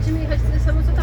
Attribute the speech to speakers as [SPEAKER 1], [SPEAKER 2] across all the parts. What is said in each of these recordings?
[SPEAKER 1] 1
[SPEAKER 2] ミリ8で寒さ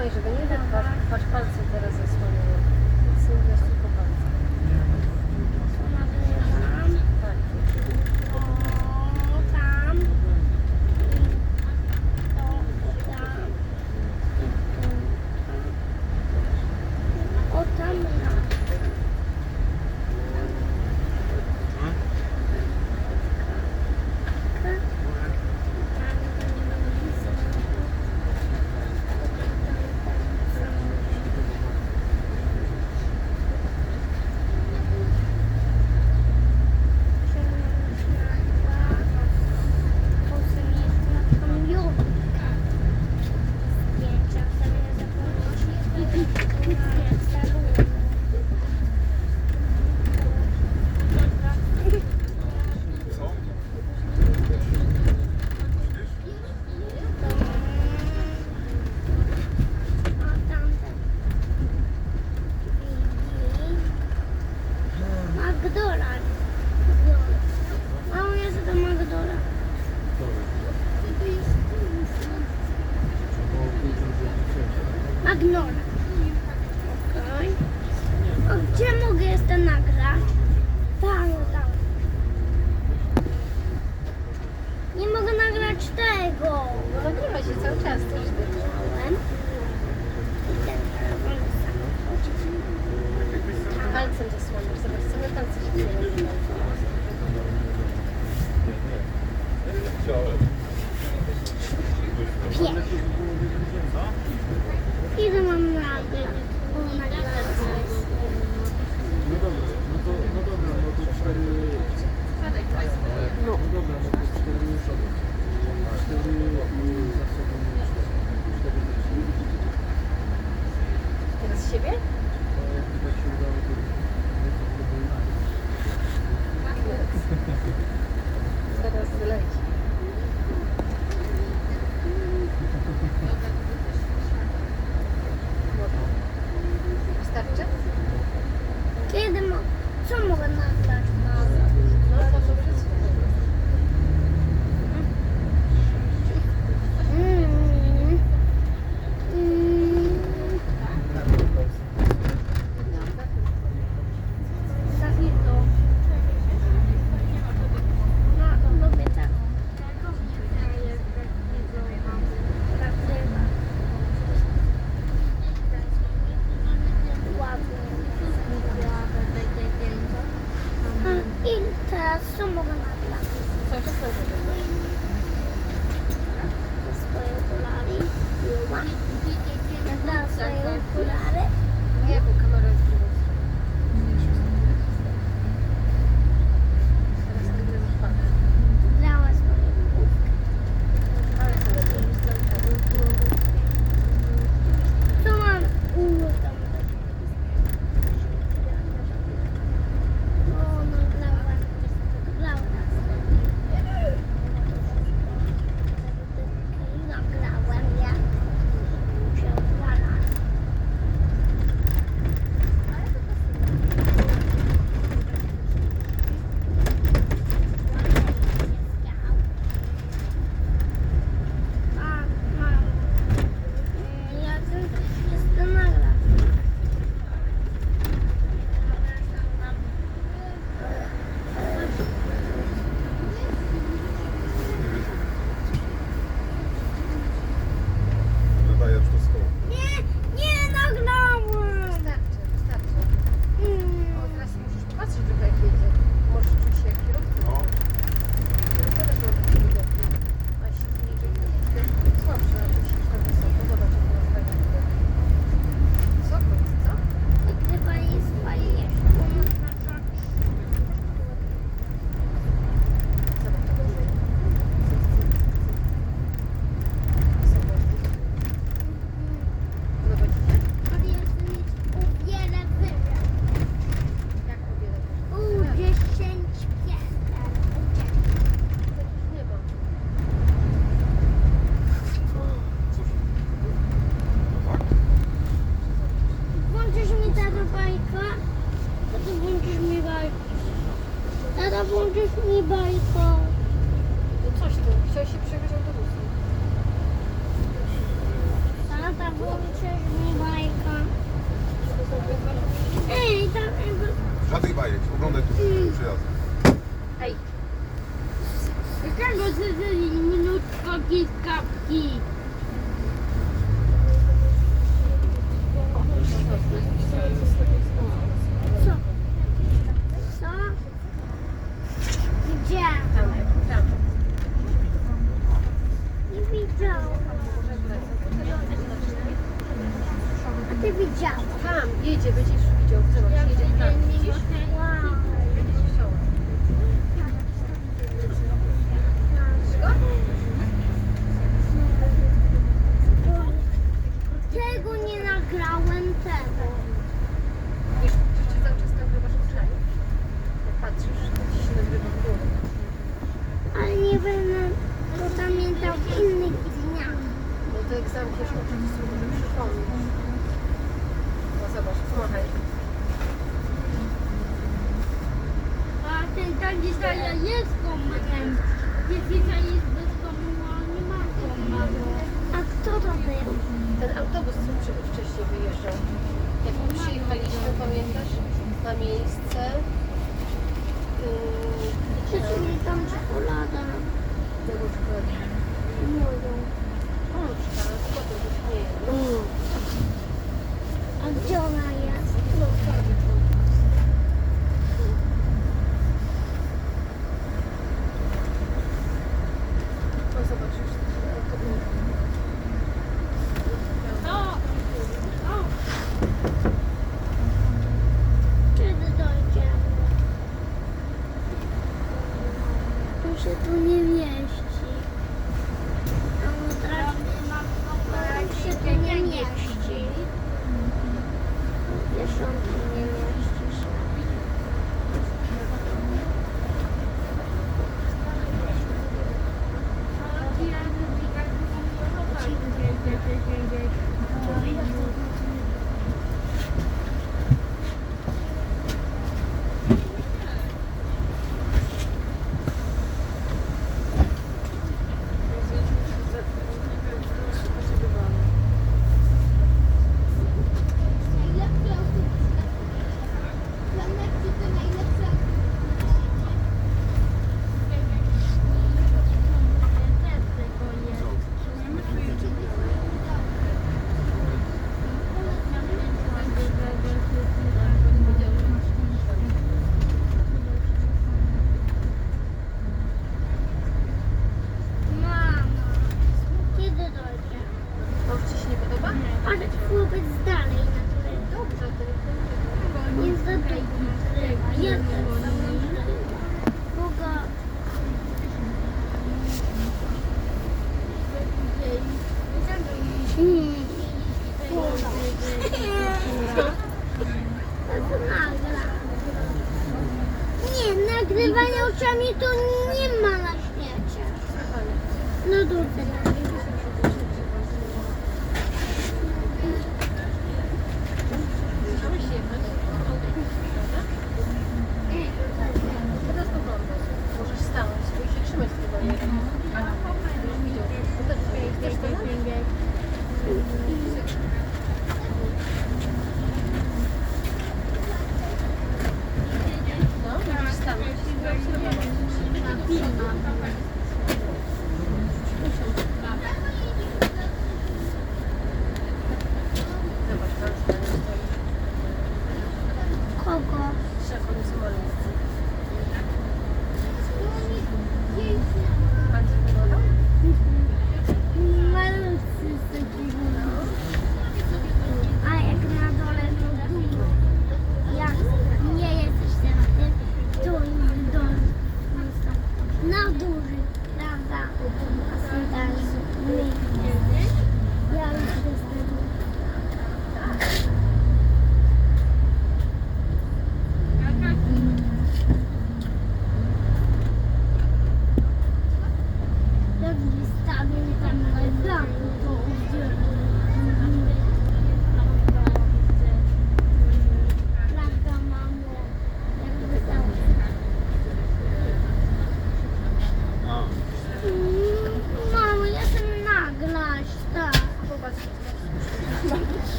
[SPEAKER 2] trzymaj, żeby nie wiem, wasz, palce teraz zasłaniają. Palcem zasłonisz, zobacz, co na palce się dzieje. Dzisiaj jest kombatem. Dzisiaj jest
[SPEAKER 1] bez komuła, nie ma. A kto to?
[SPEAKER 2] Ten autobus, co wcześniej wyjeżdżał. Jak przyjechaliśmy, pamiętasz? Na miejsce. Yy,
[SPEAKER 1] tam czekolada.
[SPEAKER 2] Tego czekolada.
[SPEAKER 1] Młodą.
[SPEAKER 2] Pączka, ale potem już nie jest. Mm.
[SPEAKER 1] A gdzie ona jest?
[SPEAKER 2] No,
[SPEAKER 1] zmywanie oczami to nie ma na świecie. No dobrze.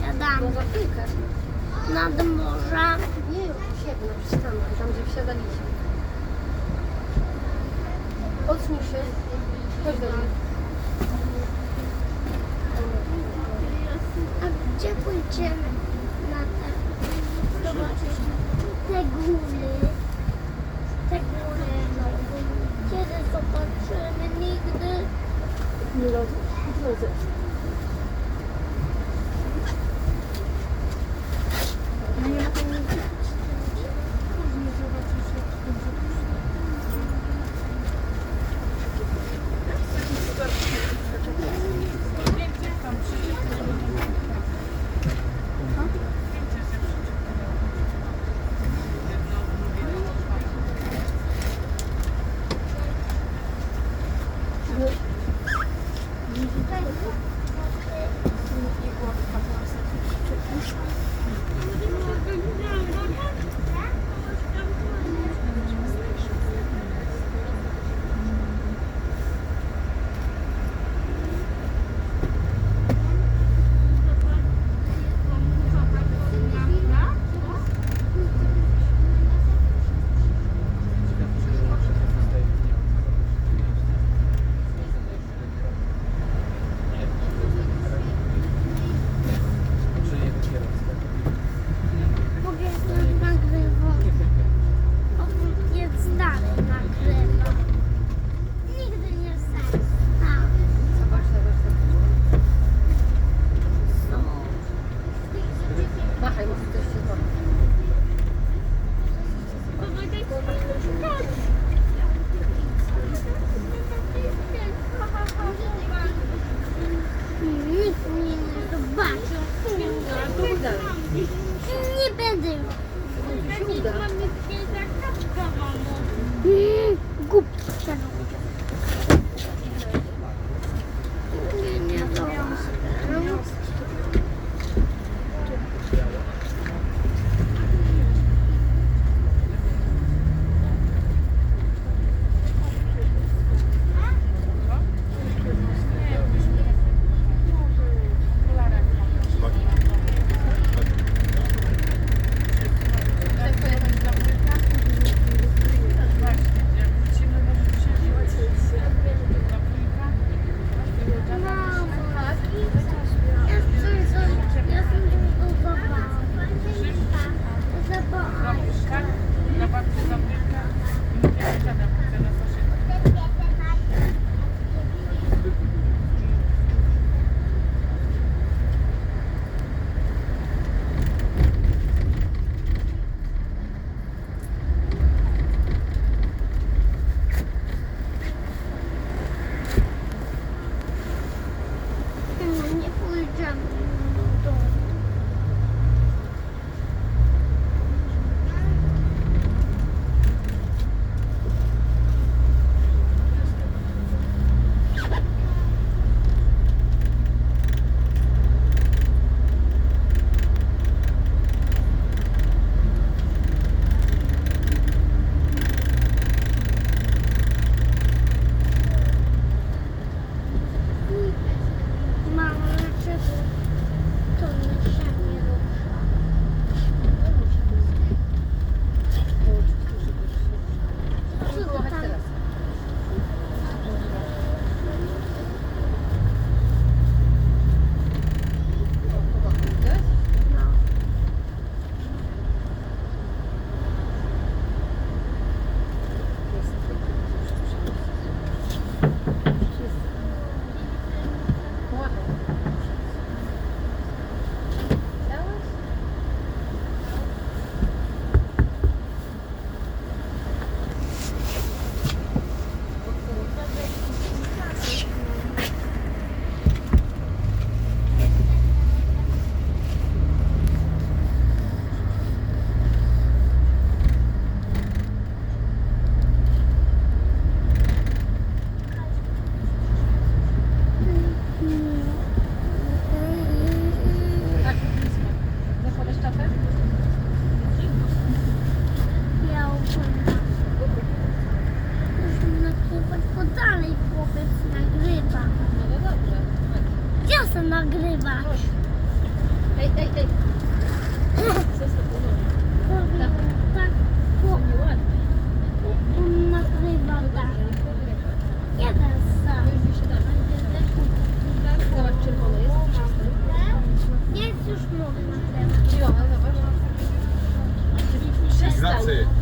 [SPEAKER 1] wsiadamy nad morza. Nie, już siedem na przystanek, tam
[SPEAKER 2] gdzie
[SPEAKER 1] wsiadaliśmy. Odsuń się, chodź do mnie.
[SPEAKER 2] A gdzie pójdziemy na te... Zobaczysz te góry. Te góry. No, kiedy zobaczymy nigdy?
[SPEAKER 1] Nie no, rozumiem. Sí.